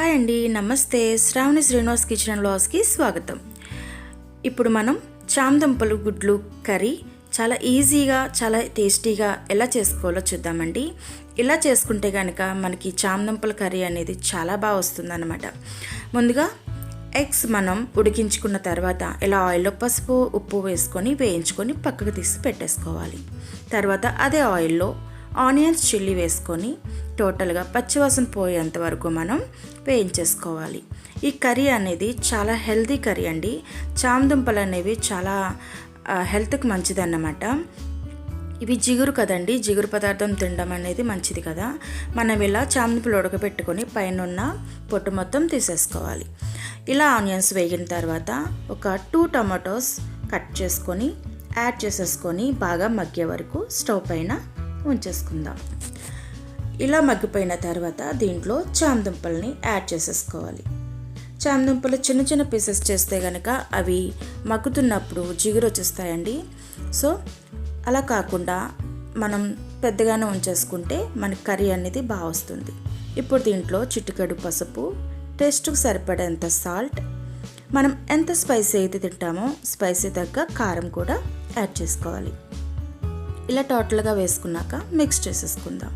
Hi అండి. నమస్తే. Shravani Srinivas kitchen and లాస్కి స్వాగతం. ఇప్పుడు మనం చామదుంపలు గుడ్లు కర్రీ చాలా ఈజీగా చాలా టేస్టీగా ఎలా చేసుకోవాలో చూద్దామండి. ఇలా చేసుకుంటే కనుక మనకి చామదుంపల కర్రీ అనేది చాలా బాగా వస్తుందన్నమాట. ముందుగా ఎగ్స్ మనం ఉడికించుకున్న తర్వాత ఇలా ఆయిల్లో పసుపు ఉప్పు వేసుకొని వేయించుకొని పక్కకు తీసి పెట్టేసుకోవాలి. తర్వాత అదే ఆయిల్లో ఆనియన్స్ చిల్లీ వేసుకొని టోటల్గా పచ్చివాసన పోయేంత వరకు మనం వేయించేసుకోవాలి. ఈ కర్రీ అనేది చాలా హెల్తీ కర్రీ అండి. చామదుంపలు అనేవి చాలా హెల్త్కి మంచిదన్నమాట. ఇవి జిగురు కదండి జిగురు పదార్థం తినడం అనేది మంచిది కదా. మనం ఇలా చామదుంపలు ఉడకబెట్టుకొని పైనున్న పొట్టు మొత్తం తీసేసుకోవాలి. ఇలా ఆనియన్స్ వేగిన తర్వాత ఒక టూ టమాటోస్ కట్ చేసుకొని యాడ్ చేసేసుకొని బాగా మగ్గే వరకు స్టవ్ పైన ఉంచేసుకుందాం. ఇలా మగ్గిపోయిన తర్వాత దీంట్లో చామదుంపల్ని యాడ్ చేసేసుకోవాలి. చామదుంపలు చిన్న చిన్న పీసెస్ చేస్తే కనుక అవి మగ్గుతున్నప్పుడు జిగురు వచ్చేస్తాయండి. సో అలా కాకుండా మనం పెద్దగానే ఉంచేసుకుంటే మనకి కర్రీ అనేది బాగా వస్తుంది. ఇప్పుడు దీంట్లో చిటికెడు పసుపు టేస్ట్కి సరిపడేంత సాల్ట్ మనం ఎంత స్పైసీ అయితే తింటామో స్పైసీ తగ్గ కారం కూడా యాడ్ చేసుకోవాలి. ఇలా టోటల్గా వేసుకున్నాక మిక్స్ చేసేసుకుందాం.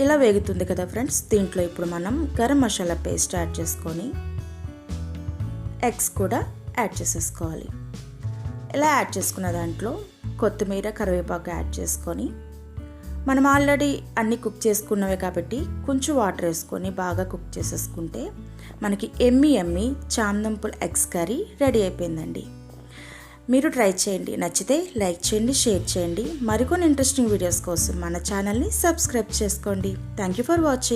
ఇలా వేగుతుంది కదా ఫ్రెండ్స్ దీంట్లో ఇప్పుడు మనం గరం మసాలా పేస్ట్ యాడ్ చేసుకొని ఎగ్స్ కూడా యాడ్ చేసేసుకోవాలి. ఇలా యాడ్ చేసుకున్న దాంట్లో కొత్తిమీర కరివేపాకు యాడ్ చేసుకొని మనం ఆల్రెడీ అన్నీ కుక్ చేసుకున్నవే కాబట్టి కొంచెం వాటర్ వేసుకొని బాగా కుక్ చేసేసుకుంటే మనకి ఎమ్మి ఎమ్మి చామదుంపుల ఎగ్స్ కర్రీ రెడీ అయిపోయిందండి. మీరు ట్రై చేయండి. నచ్చితే లైక్ చేయండి షేర్ చేయండి. మరికొన్ని ఇంట్రెస్టింగ్ వీడియోస్ కోసం మన ఛానల్ని సబ్స్క్రైబ్ చేసుకోండి. Thank you for watching.